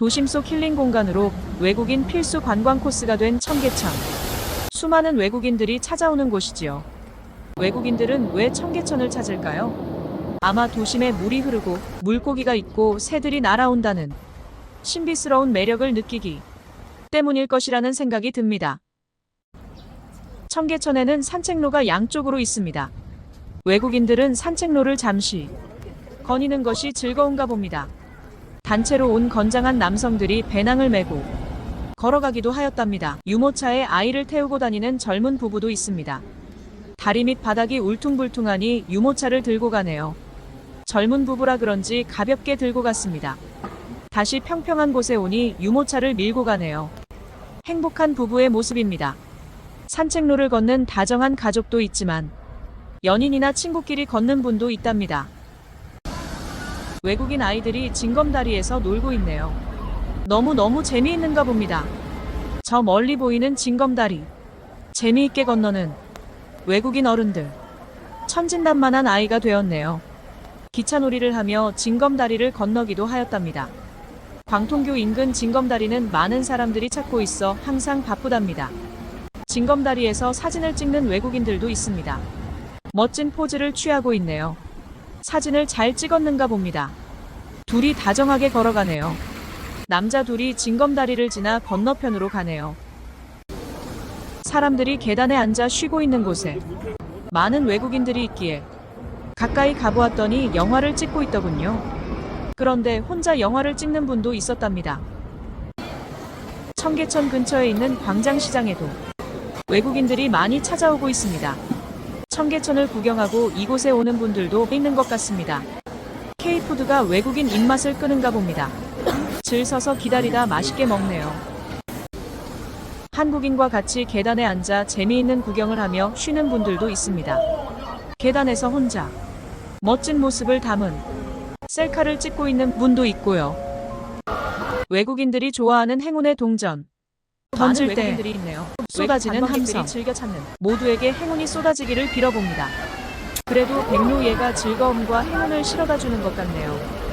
도심 속 힐링 공간으로 외국인 필수 관광 코스가 된 청계천. 수많은 외국인들이 찾아오는 곳이지요. 외국인들은 왜 청계천을 찾을까요? 아마 도심에 물이 흐르고 물고기가 있고 새들이 날아온다는 신비스러운 매력을 느끼기 때문일 것이라는 생각이 듭니다. 청계천에는 산책로가 양쪽으로 있습니다. 외국인들은 산책로를 잠시 거니는 것이 즐거운가 봅니다. 단체로 온 건장한 남성들이 배낭을 메고 걸어가기도 하였답니다. 유모차에 아이를 태우고 다니는 젊은 부부도 있습니다. 다리 밑 바닥이 울퉁불퉁하니 유모차를 들고 가네요. 젊은 부부라 그런지 가볍게 들고 갔습니다. 다시 평평한 곳에 오니 유모차를 밀고 가네요. 행복한 부부의 모습입니다. 산책로를 걷는 다정한 가족도 있지만 연인이나 친구끼리 걷는 분도 있답니다. 외국인 아이들이 징검다리에서 놀고 있네요. 너무너무 재미있는가 봅니다. 저 멀리 보이는 징검다리. 재미있게 건너는 외국인 어른들. 천진난만한 아이가 되었네요. 기차놀이를 하며 징검다리를 건너기도 하였답니다. 광통교 인근 징검다리는 많은 사람들이 찾고 있어 항상 바쁘답니다. 징검다리에서 사진을 찍는 외국인들도 있습니다. 멋진 포즈를 취하고 있네요. 사진을 잘 찍었는가 봅니다. 둘이 다정하게 걸어가네요. 남자 둘이 징검다리를 지나 건너편으로 가네요. 사람들이 계단에 앉아 쉬고 있는 곳에 많은 외국인들이 있기에 가까이 가보았더니 영화를 찍고 있더군요. 그런데 혼자 영화를 찍는 분도 있었답니다. 청계천 근처에 있는 광장시장에도 외국인들이 많이 찾아오고 있습니다. 청계천을 구경하고 이곳에 오는 분들도 있는 것 같습니다. K푸드가 외국인 입맛을 끄는가 봅니다. 줄 서서 기다리다 맛있게 먹네요. 한국인과 같이 계단에 앉아 재미있는 구경을 하며 쉬는 분들도 있습니다. 계단에서 혼자 멋진 모습을 담은 셀카를 찍고 있는 분도 있고요. 외국인들이 좋아하는 행운의 동전. 던질 때. 쏟아지는 함성. 즐겨 찾는 모두에게 행운이 쏟아지기를 빌어봅니다. 그래도 백로예가 즐거움과 행운을 실어다 주는 것 같네요.